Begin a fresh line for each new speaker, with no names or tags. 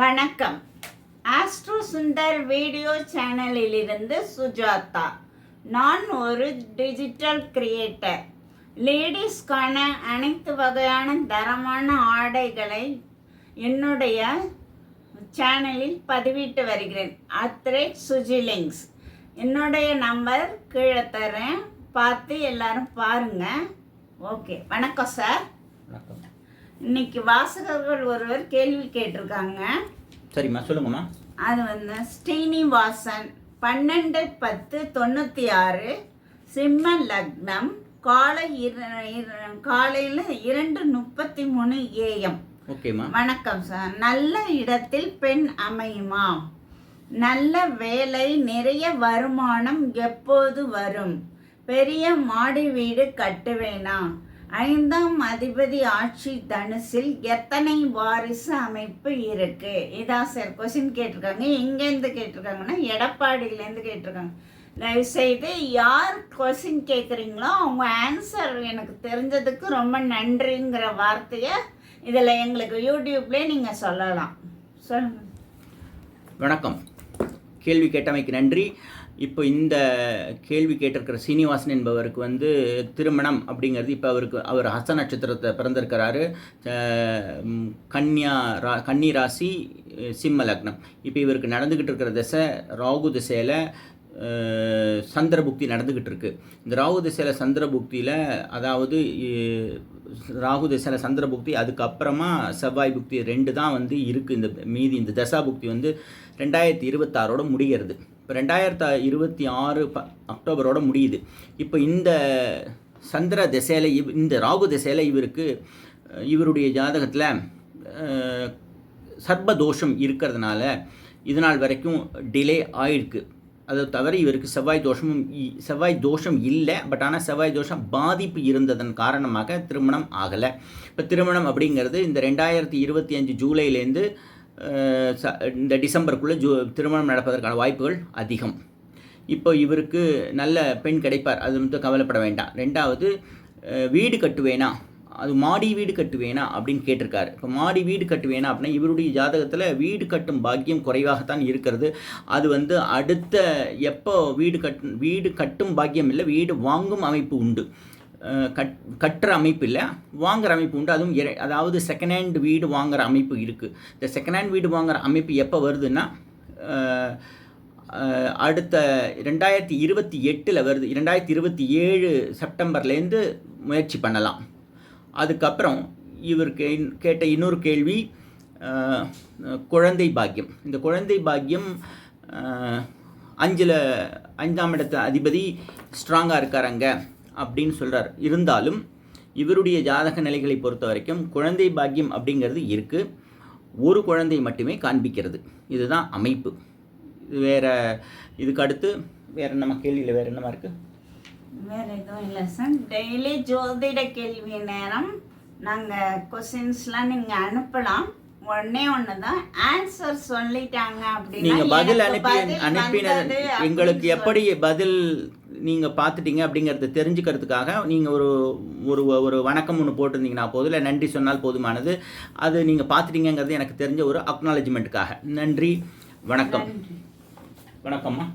வணக்கம். Astro Sundar video சேனலிலிருந்து சுஜாதா. நான் ஒரு டிஜிட்டல் கிரியேட்டர் லேடிஸ்க்கான அனைத்து வகையான தரமான ஆடைகளை என்னுடைய சேனலில் பதிவிட்டு வருகிறேன். அத்ரேட் சுஜிலிங்ஸ். என்னுடைய நம்பர் கீழே தரேன். பார்த்து எல்லாரும் பாருங்கள் ஓகே வணக்கம் சார் இன்னைக்கு வாசகர்கள் ஒருவர் கேள்வி கேட்டிருக்காங்க.
சரிம்மா சொல்லுங்கம்மா.
அது வந்து ஸ்ரீனிவாசன் பன்னெண்டு பத்து தொண்ணூற்றி ஆறு சிம்ம லக்னம் காலை காலையில் இரண்டு முப்பத்தி மூணு ஏஎம்
ஓகேம்மா.
வணக்கம் சார். நல்ல இடத்தில் பெண் அமையுமா? நல்ல வேலை நிறைய வருமானம் எப்போது வரும்? பெரிய மாடி வீடு கட்டுவேனா ஐந்தாம் அதிபதி ஆட்சி தனுசில் எத்தனை வாரிசு அமைப்பு இருக்கு? இதான் சார் கொஸ்டின் கேட்டிருக்காங்க. எங்கேருந்து கேட்டிருக்காங்கன்னா எடப்பாடியிலேருந்து கேட்டிருக்காங்க. தயவு செய்து யார் கொஸ்டின் கேட்குறீங்களோ அவங்க ஆன்சர் எனக்கு தெரிஞ்சதுக்கு ரொம்ப நன்றிங்கிற வார்த்தையை இதில் எங்களுக்கு யூடியூப்லேயே நீங்கள் சொல்லலாம். சொல்லுங்கள்
வணக்கம். கேள்வி கேட்டமைக்கு நன்றி. இப்போ இந்த கேள்வி கேட்டிருக்கிற சீனிவாசன் என்பவருக்கு வந்து திருமணம் அப்படிங்கிறது இப்போ அவருக்கு அவர் ஹஸ்த நட்சத்திரத்தை பிறந்திருக்கிறாரு. கன்னியா ரா கன்னி ராசி சிம்ம லக்னம். இப்போ இவருக்கு நடந்துக்கிட்டு இருக்கிற திசை ராகு திசையில் சந்திரபுக்தி சந்திர புக்தி நடந்துக்கிட்டு இருக்கு இந்த ராகு திசையில் சந்திர புக்தியில் அதாவது ராகு திசையில் சந்திர புக்தி அதுக்கப்புறமா செவ்வாய் புக்தி ரெண்டு தான் வந்து இருக்குது இந்த மீதி இந்த தசா புக்தி வந்து ரெண்டாயிரத்தி இருபத்தாறோட முடிகிறது. இப்போ ரெண்டாயிரத்து இருபத்தி ஆறு ப அக்டோபரோட முடியுது. இப்போ இந்த சந்திர திசையில் இவ் இந்த ராகு திசையில் இவருக்கு இவருடைய ஜாதகத்தில் சர்பதோஷம் இருக்கிறதுனால இது நாள் வரைக்கும் டிலே ஆயிருக்கு. அதை தவிர இவருக்கு செவ்வாய் தோஷமும் செவ்வாய் தோஷம் இல்லை. பட் ஆனால் செவ்வாய் தோஷம் பாதிப்பு இருந்ததன் காரணமாக திருமணம் ஆகலை. இப்போ திருமணம் அப்படிங்கிறது இந்த ரெண்டாயிரத்தி இருபத்தி அஞ்சு ஜூலைலேருந்து ச- இந்த டிசம்பருக்குள்ளே ஜூ திருமணம் நடப்பதற்கான வாய்ப்புகள் அதிகம். இப்போ இவருக்கு நல்ல பெண் கிடைப்பார். அது மட்டும் கவலைப்பட வேண்டாம். ரெண்டாவது வீடு கட்டுவேனா? அது மாடி வீடு கட்டுவேனா அப்படின்னு கேட்டிருக்காரு. இப்போ மாடி வீடு கட்டுவேனா அப்படின்னா இவருடைய ஜாதகத்தில் வீடு கட்டும் பாக்கியம் குறைவாகத்தான் இருக்கிறது. அது வந்து அடுத்த எப்போ வீடு கட் வீடு கட்டும் பாக்கியம் இல்லை வீடு வாங்கும் அமைப்பு உண்டு. கட் கட்டுற அமைப்பு இல்லை வாங்குற அமைப்பு உண்டு. அதுவும் அதாவது செகண்ட் ஹேண்ட் வீடு வாங்குற அமைப்பு இருக்குது இந்த செகண்ட் ஹேண்ட் வீடு வாங்குற அமைப்பு எப்போ வருதுன்னா அடுத்த ரெண்டாயிரத்தி இருபத்தி எட்டில் வருது. ரெண்டாயிரத்தி இருபத்தி ஏழு செப்டம்பர்லேருந்து முயற்சி பண்ணலாம். அதுக்கப்புறம் இவருக்கு கேட்ட இன்னொரு கேள்வி குழந்தை பாக்கியம். இந்த குழந்தை பாக்கியம் அஞ்சில் அஞ்சாம் இடத்த அதிபதி ஸ்ட்ராங்காக இருக்காரங்க அப்படின்னு சொல்கிறார் இருந்தாலும் இவருடைய ஜாதக நிலைகளை பொறுத்த வரைக்கும் குழந்தை பாக்கியம் அப்படிங்கிறது இருக்குது ஒரு குழந்தை மட்டுமே காண்பிக்கிறது. இதுதான் அமைப்பு. இது வேற இதுக்கு அடுத்து வேறு நம்ம கேள்வியில் வேறு என்னமா இருக்குது
வேற எதுவும் இல்லை சார் டெய்லி ஜோதிட கேள்வி நேரம். நாங்கள் கொஸ்டின்ஸ்லாம் நீங்கள் அனுப்பலாம். ஒண்ணே ஒன்று தான் ஆன்சர் சொல்லிட்டாங்க அப்படின்னா
நீங்க பதில் அனுப்பி அனுப்பினது எங்களுக்கு எப்படி பதில் நீங்க பார்த்துட்டீங்க அப்படிங்கறத தெரிஞ்சுக்கிறதுக்காக நீங்க ஒரு ஒரு ஒரு வணக்கம் ஒன்று போட்டிருந்தீங்கன்னா போதும். இல்லை நன்றி சொன்னால் போதுமானது. அது நீங்க பார்த்துட்டீங்கங்கிறது எனக்கு தெரிஞ்ச ஒரு அக்னாலஜ்மெண்ட்டுக்காக நன்றி. வணக்கம். வணக்கம்மா.